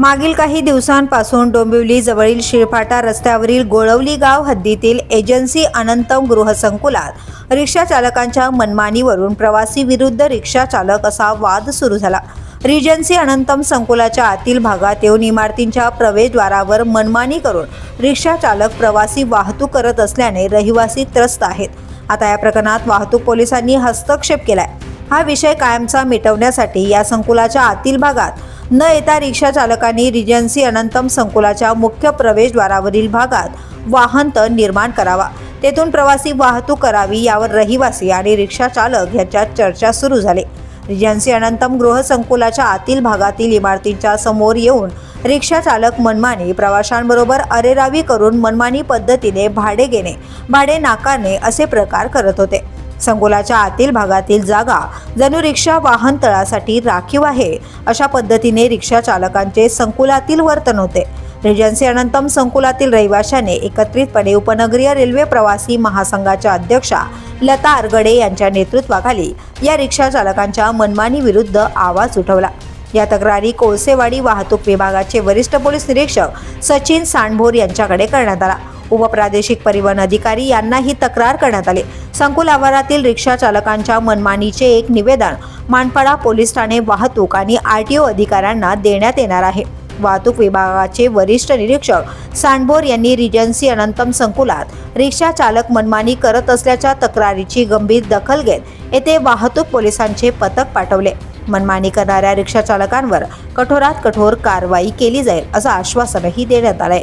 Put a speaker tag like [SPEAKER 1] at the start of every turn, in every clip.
[SPEAKER 1] मागील काही दिवसांपासून डोंबिवली जवळील शिरफाटा रस्त्यावरील गोळवली गाव हद्दीतील एजन्सी अनंतम गृहसंकुलात रिक्षा चालकांच्या मनमानीवरून प्रवासी विरुद्ध रिक्षा चालक असा वाद सुरू झाला. रिजन्सी अनंतम संकुलाच्या आतील भागात येऊन इमारतींच्या प्रवेशद्वारावर मनमानी करून रिक्षा चालक प्रवासी वाहतूक करत असल्याने रहिवासी त्रस्त आहेत. आता या प्रकरणात वाहतूक पोलिसांनी हस्तक्षेप केलाय. हा विषय कायमचा मिटवण्यासाठी या संकुलाच्या आतील भागात न येता रिक्षा चालकांनी रिजन्सी अनंतम संकुलाच्या मुख्य प्रवेशद्वारावरील भागात वाहन तण निर्माण करावा. तेथून प्रवासी वाहतूक करावी यावर रहिवासी आणि रिक्षा चालक यांच्यात चर्चा सुरू झाली. रिजन्सी अनंतम गृहसंकुलाच्या आतील भागातील इमारतींच्या समोर येऊन रिक्षा चालक मनमानी प्रवाशांबरोबर अरेरावी करून मनमानी पद्धतीने भाडे घेणे भाडे नाकारणे असे प्रकार करत होते. संकुलाच्या आतील भागातील जागा जणू रिक्षा वाहन तळासाठी राखीव आहे. अशा पद्धतीने रिक्षा चालकांचे संकुलातील वर्तन होते. रेजन्सी अनंतम संकुलातील रहिवाशाने एकत्रितपणे उपनगरीय रेल्वे प्रवासी महासंघाच्या अध्यक्षा लता आरगडे यांच्या नेतृत्वाखाली या रिक्षा चालकांच्या मनमानी विरुद्ध आवाज उठवला. या तक्रारी कोळसेवाडी वाहतूक विभागाचे वरिष्ठ पोलीस निरीक्षक सचिन सांडभोर यांच्याकडे करण्यात आला. उपप्रादेशिक परिवहन अधिकारी यांना ही तक्रार करण्यात आली. संकुल आवारातील रिक्षा चालकांच्या मनमानीचे एक निवेदन मानपाडा पोलीस ठाणे वाहतूक आणि आर टी ओ अधिकाऱ्यांना देण्यात येणार आहे. वाहतूक विभागाचे वरिष्ठ निरीक्षक सांडभोर यांनी रिजन्सी अनंतम संकुलात रिक्षा चालक मनमानी करत असल्याच्या तक्रारीची गंभीर दखल घेत येथे वाहतूक पोलिसांचे पथक पाठवले. मनमानी करणाऱ्या रिक्षा चालकांवर कठोरात कठोर कारवाई केली जाईल असं आश्वासनही देण्यात आलंय.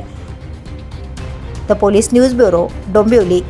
[SPEAKER 1] The police news bureau Dombivli